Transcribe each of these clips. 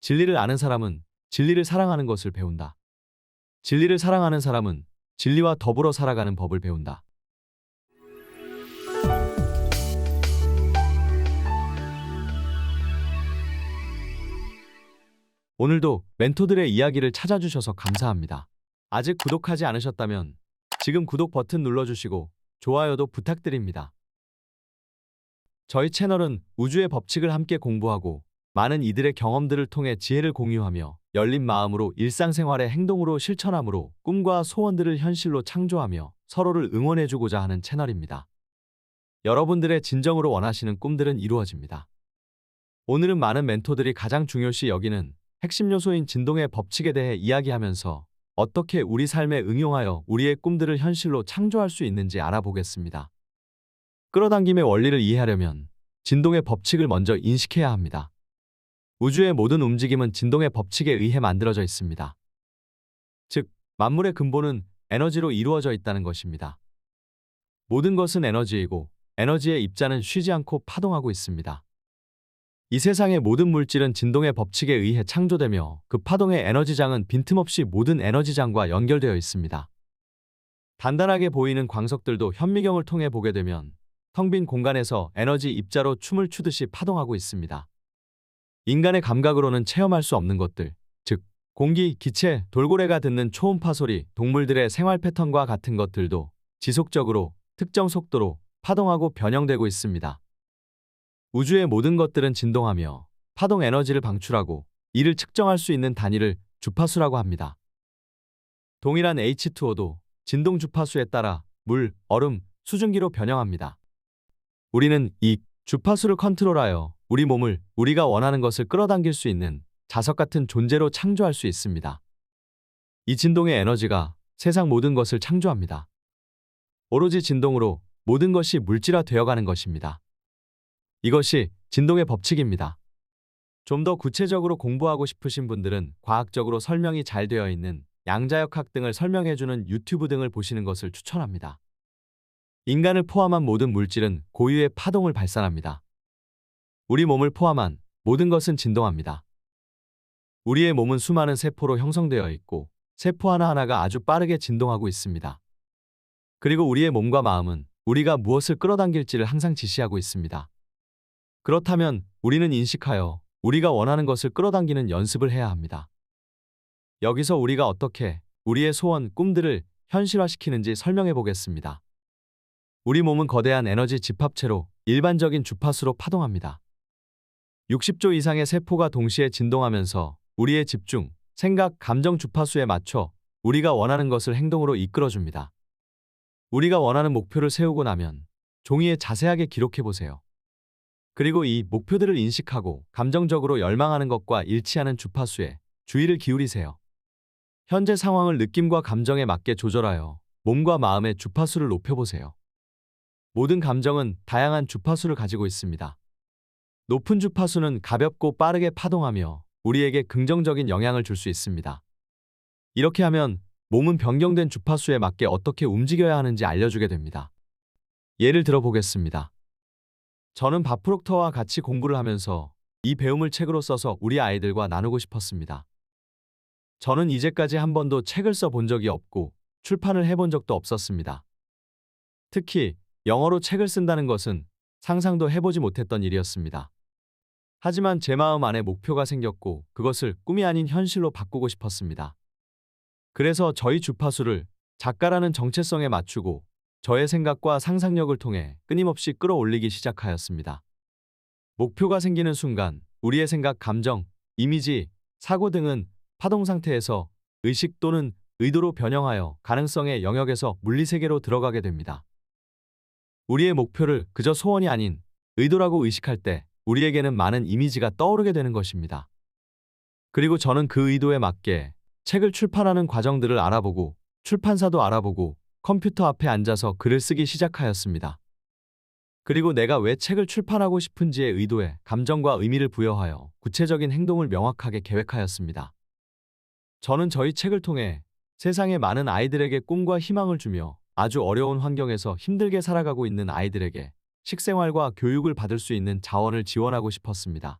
진리를 아는 사람은 진리를 사랑하는 것을 배운다. 진리를 사랑하는 사람은 진리와 더불어 살아가는 법을 배운다. 오늘도 멘토들의 이야기를 찾아주셔서 감사합니다. 아직 구독하지 않으셨다면 지금 구독 버튼 눌러주시고 좋아요도 부탁드립니다. 저희 채널은 우주의 법칙을 함께 공부하고 많은 이들의 경험들을 통해 지혜를 공유하며 열린 마음으로 일상생활의 행동으로 실천함으로 꿈과 소원들을 현실로 창조하며 서로를 응원해주고자 하는 채널입니다. 여러분들의 진정으로 원하시는 꿈들은 이루어집니다. 오늘은 많은 멘토들이 가장 중요시 여기는 핵심 요소인 진동의 법칙에 대해 이야기하면서 어떻게 우리 삶에 응용하여 우리의 꿈들을 현실로 창조할 수 있는지 알아보겠습니다. 끌어당김의 원리를 이해하려면 진동의 법칙을 먼저 인식해야 합니다. 우주의 모든 움직임은 진동의 법칙에 의해 만들어져 있습니다. 즉, 만물의 근본은 에너지로 이루어져 있다는 것입니다. 모든 것은 에너지이고 에너지의 입자는 쉬지 않고 파동하고 있습니다. 이 세상의 모든 물질은 진동의 법칙에 의해 창조되며 그 파동의 에너지장은 빈틈없이 모든 에너지장과 연결되어 있습니다. 단단하게 보이는 광석들도 현미경을 통해 보게 되면 텅 빈 공간에서 에너지 입자로 춤을 추듯이 파동하고 있습니다. 인간의 감각으로는 체험할 수 없는 것들, 즉 공기, 기체, 돌고래가 듣는 초음파 소리, 동물들의 생활 패턴과 같은 것들도 지속적으로 특정 속도로 파동하고 변형되고 있습니다. 우주의 모든 것들은 진동하며 파동 에너지를 방출하고 이를 측정할 수 있는 단위를 주파수라고 합니다. 동일한 H2O도 진동 주파수에 따라 물, 얼음, 수증기로 변형합니다. 우리는 이 주파수를 컨트롤하여 우리 몸을 우리가 원하는 것을 끌어당길 수 있는 자석 같은 존재로 창조할 수 있습니다. 이 진동의 에너지가 세상 모든 것을 창조합니다. 오로지 진동으로 모든 것이 물질화 되어가는 것입니다. 이것이 진동의 법칙입니다. 좀 더 구체적으로 공부하고 싶으신 분들은 과학적으로 설명이 잘 되어 있는 양자역학 등을 설명해주는 유튜브 등을 보시는 것을 추천합니다. 인간을 포함한 모든 물질은 고유의 파동을 발산합니다. 우리 몸을 포함한 모든 것은 진동합니다. 우리의 몸은 수많은 세포로 형성되어 있고 세포 하나하나가 아주 빠르게 진동하고 있습니다. 그리고 우리의 몸과 마음은 우리가 무엇을 끌어당길지를 항상 지시하고 있습니다. 그렇다면 우리는 인식하여 우리가 원하는 것을 끌어당기는 연습을 해야 합니다. 여기서 우리가 어떻게 우리의 소원, 꿈들을 현실화시키는지 설명해 보겠습니다. 우리 몸은 거대한 에너지 집합체로 일반적인 주파수로 파동합니다. 60조 이상의 세포가 동시에 진동하면서 우리의 집중, 생각, 감정 주파수에 맞춰 우리가 원하는 것을 행동으로 이끌어줍니다. 우리가 원하는 목표를 세우고 나면 종이에 자세하게 기록해 보세요. 그리고 이 목표들을 인식하고 감정적으로 열망하는 것과 일치하는 주파수에 주의를 기울이세요. 현재 상황을 느낌과 감정에 맞게 조절하여 몸과 마음의 주파수를 높여보세요. 모든 감정은 다양한 주파수를 가지고 있습니다. 높은 주파수는 가볍고 빠르게 파동하며 우리에게 긍정적인 영향을 줄 수 있습니다. 이렇게 하면 몸은 변경된 주파수에 맞게 어떻게 움직여야 하는지 알려주게 됩니다. 예를 들어 보겠습니다. 저는 바프록터와 같이 공부를 하면서 이 배움을 책으로 써서 우리 아이들과 나누고 싶었습니다. 저는 이제까지 한 번도 책을 써 본 적이 없고 출판을 해본 적도 없었습니다. 특히 영어로 책을 쓴다는 것은 상상도 해보지 못했던 일이었습니다. 하지만 제 마음 안에 목표가 생겼고 그것을 꿈이 아닌 현실로 바꾸고 싶었습니다. 그래서 저희 주파수를 작가라는 정체성에 맞추고 저의 생각과 상상력을 통해 끊임없이 끌어올리기 시작하였습니다. 목표가 생기는 순간 우리의 생각, 감정, 이미지, 사고 등은 파동 상태에서 의식 또는 의도로 변형하여 가능성의 영역에서 물리세계로 들어가게 됩니다. 우리의 목표를 그저 소원이 아닌 의도라고 의식할 때 우리에게는 많은 이미지가 떠오르게 되는 것입니다. 그리고 저는 그 의도에 맞게 책을 출판하는 과정들을 알아보고 출판사도 알아보고 컴퓨터 앞에 앉아서 글을 쓰기 시작하였습니다. 그리고 내가 왜 책을 출판하고 싶은지의 의도에 감정과 의미를 부여하여 구체적인 행동을 명확하게 계획하였습니다. 저는 저희 책을 통해 세상의 많은 아이들에게 꿈과 희망을 주며 아주 어려운 환경에서 힘들게 살아가고 있는 아이들에게 식생활과 교육을 받을 수 있는 자원을 지원하고 싶었습니다.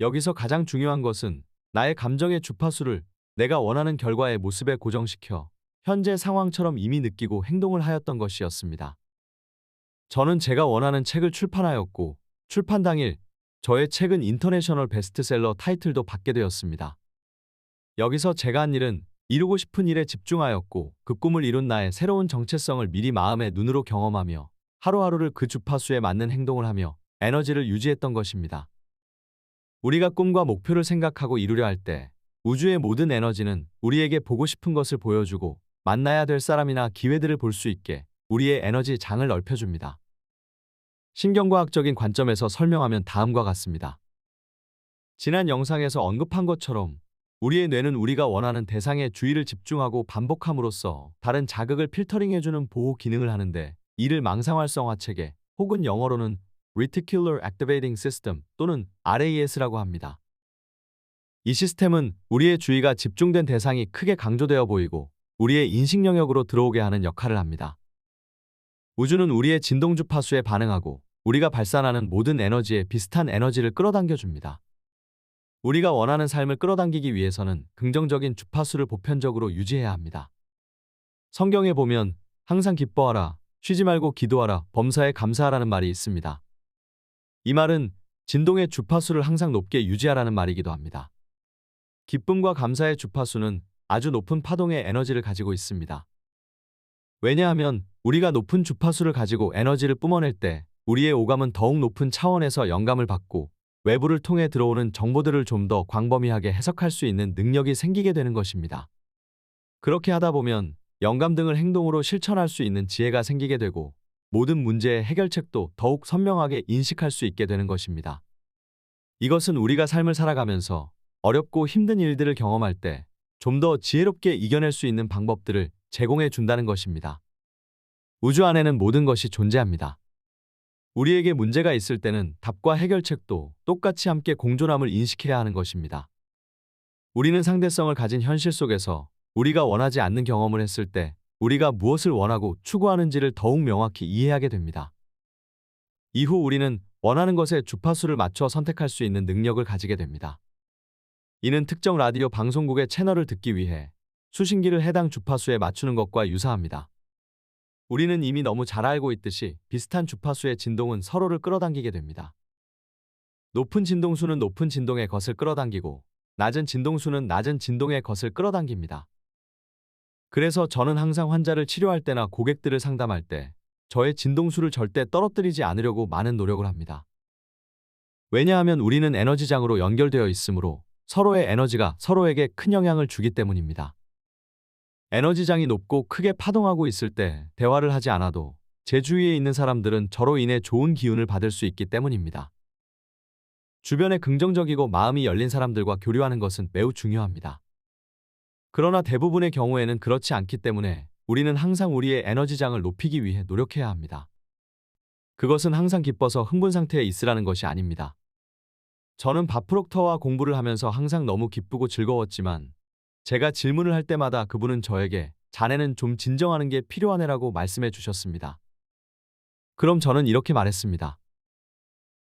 여기서 가장 중요한 것은 나의 감정의 주파수를 내가 원하는 결과의 모습에 고정시켜 현재 상황처럼 이미 느끼고 행동을 하였던 것이었습니다. 저는 제가 원하는 책을 출판하였고 출판 당일 저의 책은 인터내셔널 베스트셀러 타이틀도 받게 되었습니다. 여기서 제가 한 일은 이루고 싶은 일에 집중하였고 그 꿈을 이룬 나의 새로운 정체성을 미리 마음의 눈으로 경험하며 하루하루를 그 주파수에 맞는 행동을 하며 에너지를 유지했던 것입니다. 우리가 꿈과 목표를 생각하고 이루려 할 때 우주의 모든 에너지는 우리에게 보고 싶은 것을 보여주고 만나야 될 사람이나 기회들을 볼 수 있게 우리의 에너지 장을 넓혀줍니다. 신경과학적인 관점에서 설명하면 다음과 같습니다. 지난 영상에서 언급한 것처럼 우리의 뇌는 우리가 원하는 대상에 주의를 집중하고 반복함으로써 다른 자극을 필터링해주는 보호 기능을 하는데 이를 망상활성화 체계 혹은 영어로는 Reticular Activating System 또는 RAS라고 합니다. 이 시스템은 우리의 주의가 집중된 대상이 크게 강조되어 보이고 우리의 인식 영역으로 들어오게 하는 역할을 합니다. 우주는 우리의 진동 주파수에 반응하고 우리가 발산하는 모든 에너지에 비슷한 에너지를 끌어당겨 줍니다. 우리가 원하는 삶을 끌어당기기 위해서는 긍정적인 주파수를 보편적으로 유지해야 합니다. 성경에 보면 항상 기뻐하라, 쉬지 말고 기도하라, 범사에 감사하라는 말이 있습니다. 이 말은 진동의 주파수를 항상 높게 유지하라는 말이기도 합니다. 기쁨과 감사의 주파수는 아주 높은 파동의 에너지를 가지고 있습니다. 왜냐하면 우리가 높은 주파수를 가지고 에너지를 뿜어낼 때 우리의 오감은 더욱 높은 차원에서 영감을 받고 외부를 통해 들어오는 정보들을 좀 더 광범위하게 해석할 수 있는 능력이 생기게 되는 것입니다. 그렇게 하다 보면 영감 등을 행동으로 실천할 수 있는 지혜가 생기게 되고 모든 문제의 해결책도 더욱 선명하게 인식할 수 있게 되는 것입니다. 이것은 우리가 삶을 살아가면서 어렵고 힘든 일들을 경험할 때 좀 더 지혜롭게 이겨낼 수 있는 방법들을 제공해 준다는 것입니다. 우주 안에는 모든 것이 존재합니다. 우리에게 문제가 있을 때는 답과 해결책도 똑같이 함께 공존함을 인식해야 하는 것입니다. 우리는 상대성을 가진 현실 속에서 우리가 원하지 않는 경험을 했을 때 우리가 무엇을 원하고 추구하는지를 더욱 명확히 이해하게 됩니다. 이후 우리는 원하는 것에 주파수를 맞춰 선택할 수 있는 능력을 가지게 됩니다. 이는 특정 라디오 방송국의 채널을 듣기 위해 수신기를 해당 주파수에 맞추는 것과 유사합니다. 우리는 이미 너무 잘 알고 있듯이 비슷한 주파수의 진동은 서로를 끌어당기게 됩니다. 높은 진동수는 높은 진동의 것을 끌어당기고 낮은 진동수는 낮은 진동의 것을 끌어당깁니다. 그래서 저는 항상 환자를 치료할 때나 고객들을 상담할 때 저의 진동수를 절대 떨어뜨리지 않으려고 많은 노력을 합니다. 왜냐하면 우리는 에너지장으로 연결되어 있으므로 서로의 에너지가 서로에게 큰 영향을 주기 때문입니다. 에너지장이 높고 크게 파동하고 있을 때 대화를 하지 않아도 제 주위에 있는 사람들은 저로 인해 좋은 기운을 받을 수 있기 때문입니다. 주변에 긍정적이고 마음이 열린 사람들과 교류하는 것은 매우 중요합니다. 그러나 대부분의 경우에는 그렇지 않기 때문에 우리는 항상 우리의 에너지장을 높이기 위해 노력해야 합니다. 그것은 항상 기뻐서 흥분 상태에 있으라는 것이 아닙니다. 저는 바프록터와 공부를 하면서 항상 너무 기쁘고 즐거웠지만 제가 질문을 할 때마다 그분은 저에게 자네는 좀 진정하는 게 필요하네라고 말씀해 주셨습니다. 그럼 저는 이렇게 말했습니다.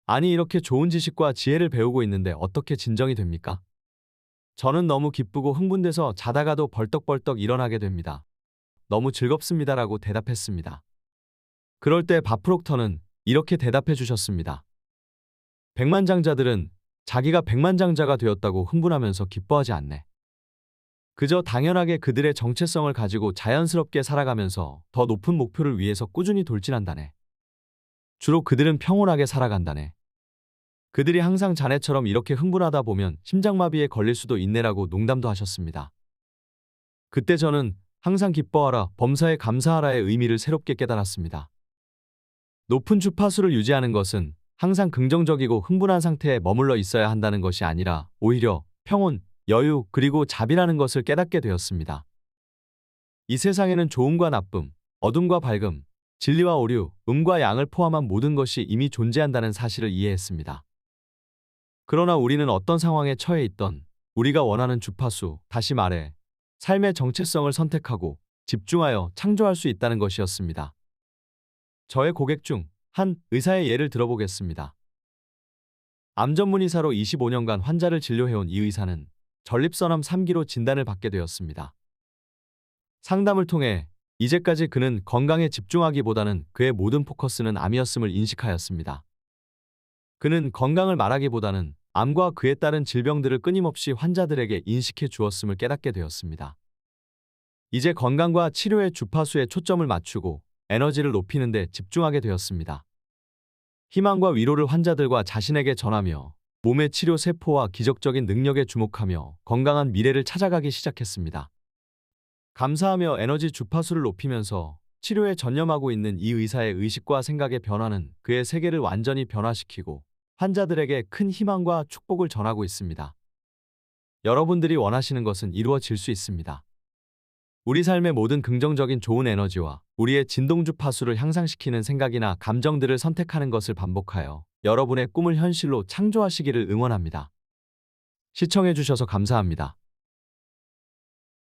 아니 이렇게 좋은 지식과 지혜를 배우고 있는데 어떻게 진정이 됩니까? 저는 너무 기쁘고 흥분돼서 자다가도 벌떡벌떡 일어나게 됩니다. 너무 즐겁습니다라고 대답했습니다. 그럴 때 바프록터는 이렇게 대답해 주셨습니다. 백만장자들은 자기가 백만장자가 되었다고 흥분하면서 기뻐하지 않네. 그저 당연하게 그들의 정체성을 가지고 자연스럽게 살아가면서 더 높은 목표를 위해서 꾸준히 돌진한다네. 주로 그들은 평온하게 살아간다네. 그들이 항상 자네처럼 이렇게 흥분하다 보면 심장마비에 걸릴 수도 있네라고 농담도 하셨습니다. 그때 저는 항상 기뻐하라, 범사에 감사하라의 의미를 새롭게 깨달았습니다. 높은 주파수를 유지하는 것은 항상 긍정적이고 흥분한 상태에 머물러 있어야 한다는 것이 아니라 오히려 평온, 여유, 그리고 자비라는 것을 깨닫게 되었습니다. 이 세상에는 좋음과 나쁨, 어둠과 밝음, 진리와 오류, 음과 양을 포함한 모든 것이 이미 존재한다는 사실을 이해했습니다. 그러나 우리는 어떤 상황에 처해 있던 우리가 원하는 주파수, 다시 말해 삶의 정체성을 선택하고 집중하여 창조할 수 있다는 것이었습니다. 저의 고객 중 한 의사의 예를 들어보겠습니다. 암 전문의사로 25년간 환자를 진료해온 이 의사는 전립선암 3기로 진단을 받게 되었습니다. 상담을 통해 이제까지 그는 건강에 집중하기보다는 그의 모든 포커스는 암이었음을 인식하였습니다. 그는 건강을 말하기보다는 암과 그에 따른 질병들을 끊임없이 환자들에게 인식해 주었음을 깨닫게 되었습니다. 이제 건강과 치료의 주파수에 초점을 맞추고 에너지를 높이는 데 집중하게 되었습니다. 희망과 위로를 환자들과 자신에게 전하며 몸의 치료 세포와 기적적인 능력에 주목하며 건강한 미래를 찾아가기 시작했습니다. 감사하며 에너지 주파수를 높이면서 치료에 전념하고 있는 이 의사의 의식과 생각의 변화는 그의 세계를 완전히 변화시키고 환자들에게 큰 희망과 축복을 전하고 있습니다. 여러분들이 원하시는 것은 이루어질 수 있습니다. 우리 삶의 모든 긍정적인 좋은 에너지와 우리의 진동 주 파수를 향상시키는 생각이나 감정들을 선택하는 것을 반복하여 여러분의 꿈을 현실로 창조하시기를 응원합니다. 시청해주셔서 감사합니다.